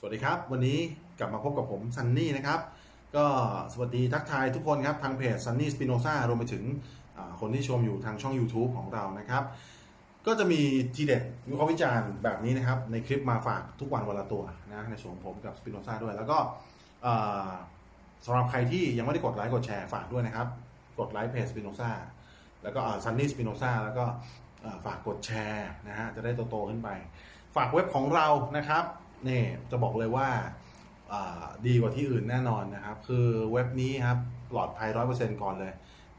สวัสดีครับ วันนี้กลับมาพบกับผมซันนี่นะครับ ก็สวัสดีทักทายทุกคนครับ ทางเพจซันนี่สปิโนซารวมไปถึงคนที่ชมอยู่ทางช่อง YouTube ของเรานะครับ ก็จะมีทีเด็ดวิเคราะห์วิจารณ์แบบนี้นะครับ ในคลิปมาฝากทุกวันวันละตัวนะในส่วนของผมกับสปิโนซาด้วย แล้วก็สำหรับใครที่ยังไม่ได้กดไลค์กดแชร์ฝากด้วยนะครับ กดไลค์เพจสปิโนซาแล้วก็ซันนี่สปิโนซาแล้วก็ฝากกดแชร์นะฮะจะได้โตๆขึ้นไป ฝากเว็บของเรานะครับ นี่จะบอกเลยว่าดีกว่าที่อื่นแน่นอนนะครับ คือเว็บนี้ครับปลอดภัยร้อยเปอร์เซ็นต์ก่อนเลย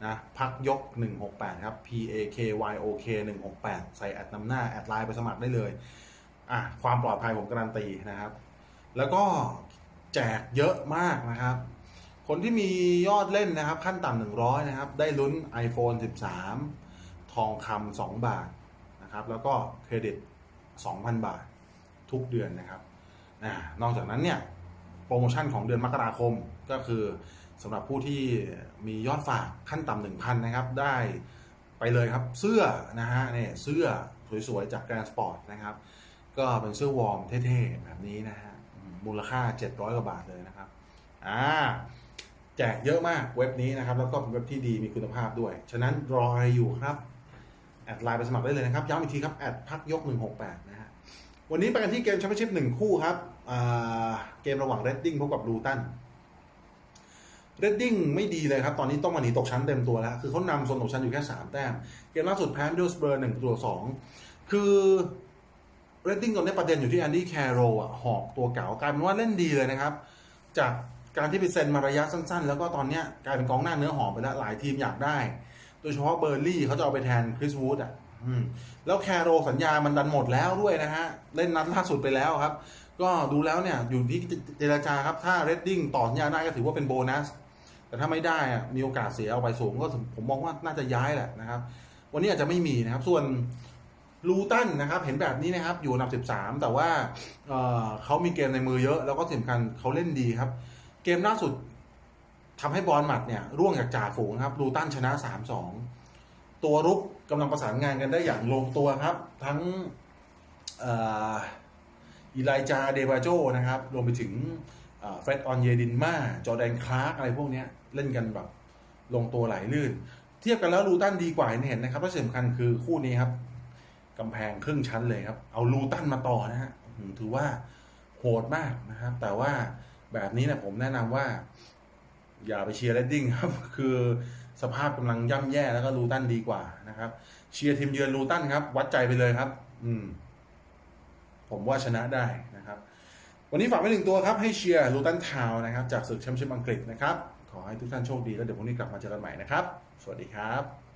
นะพักยก 168 ครับ P A K Y O K 168 ใส่แอดนำหน้า แอดไลน์ไปสมัครได้เลยอะความปลอดภัยผมการันตีนะครับ แล้วก็แจกเยอะมากนะครับ คนที่มียอดเล่นนะครับ ขั้นต่ำ100 นะครับ ได้ลุ้น iPhone 13 ทองคำ2บาทนะครับ แล้วก็เครดิต 2,000 บาททุกเดือนนะครับ นอกจากนั้นเนี่ยโปรโมชั่นของเดือนมกราคมก็คือสำหรับผู้ที่มียอดฝากขั้นต่ำ1,000นนะครับ ได้ไปเลยครับเสื้อนะฮะเนี่ยเสื้อสวยๆ จากแกรนสปอร์ตนะครับ ก็เป็นเสื้อวอร์มเท่ๆ แบบนี้นะฮะ มูลค่า 700 กว่าบาทเลยนะครับอ่าแจกเยอะมากเว็บนี้นะครับ แล้วก็เป็นเว็บที่ดีมีคุณภาพด้วย ฉะนั้นรออะไรอยู่ครับ แอดไลน์ไปสมัครได้เลยนะครับ ย้ำอีกทีครับ แอดพักยก 168นะ วันนี้ไปกันที่เกมแชมเปี้ยนชิพหนึ่งคู่ครับเกมระหว่างเรดดิ้งพบกับลูตันเรดดิ้งไม่ดีเลยครับ ตอนนี้ต้องมาหนีตกชั้นเต็มตัวแล้ว คือเขานำโซนตกชั้นอยู่แค่ 3 แต้ม เกมล่าสุดแพ้ดิวสเบอร์หนึ่งตัวสองคือเรดดิ้งตอนนี้ประเด็นอยู่ที่แอนดี้แคโรอะหอกตัวเก่ากลายเป็นว่าเล่นดีเลยนะครับ จากการที่ไปเซ็นมาระยะสั้นๆ แล้วก็ตอนเนี้ยกลายเป็นกองหน้าเนื้อหอมไปแล้วหลายทีมอยากได้ โดยเฉพาะเบอร์ลี่เขาจะเอาไปแทนคริสวูดอะ แล้วแคโรสัญญามันดันหมดแล้วด้วยนะฮะ เล่นนัดล่าสุดไปแล้วครับ ก็ดูแล้วเนี่ยอยู่ที่เจรจาครับ ถ้าเรดดิ้งต่อสัญญาได้ก็ถือว่าเป็นโบนัส แต่ถ้าไม่ได้อะมีโอกาสเสียเอาไปสูงก็ผมมองว่าน่าจะย้ายแหละนะครับ วันนี้อาจจะไม่มีนะครับ ส่วนลูตันนะครับเห็นแบบนี้นะครับอยู่อันดับ 13 แต่ว่าเออเขามีเกมในมือเยอะ แล้วก็สำคัญเขาเล่นดีครับ เกมล่าสุดทำให้บอลหมัดเนี่ยร่วงจากจ่าฝูงครับลูตันชนะ 3-2 ตัวรุกกำลังประสานงานกันได้อย่างลงตัวครับ ทั้งอีไลจาเดบาโจนะครับรวมไปถึงเฟรดออนเยดินมาจอแดนคลาร์กอะไรพวกนี้เล่นกันแบบลงตัวไหลลื่น เทียบกันแล้วลูตันดีกว่าเห็นนะครับและสำคัญคือคู่นี้ครับกำแพงครึ่งชั้นเลยครับ เอาลูตันมาต่อนะฮะถือว่าโหดมากนะครับ แต่ว่าแบบนี้นะผมแนะนำว่า อย่าไปเชียร์เรดดิ้งครับ คือสภาพกำลังย่ำแย่แล้วก็ลูตันดีกว่านะครับเชียร์ทีมเยือนลูตันครับ วัดใจไปเลยครับ อืม ผมว่าชนะได้นะครับ วันนี้ฝากไว้หนึ่งตัวครับ ให้เชียร์ลูตันทาวน์นะครับ จากศึกแชมเปี้ยนอังกฤษนะครับ ขอให้ทุกท่านโชคดีแล้วเดี๋ยวพรุ่งนี้กลับมาเจอกันใหม่นะครับ สวัสดีครับ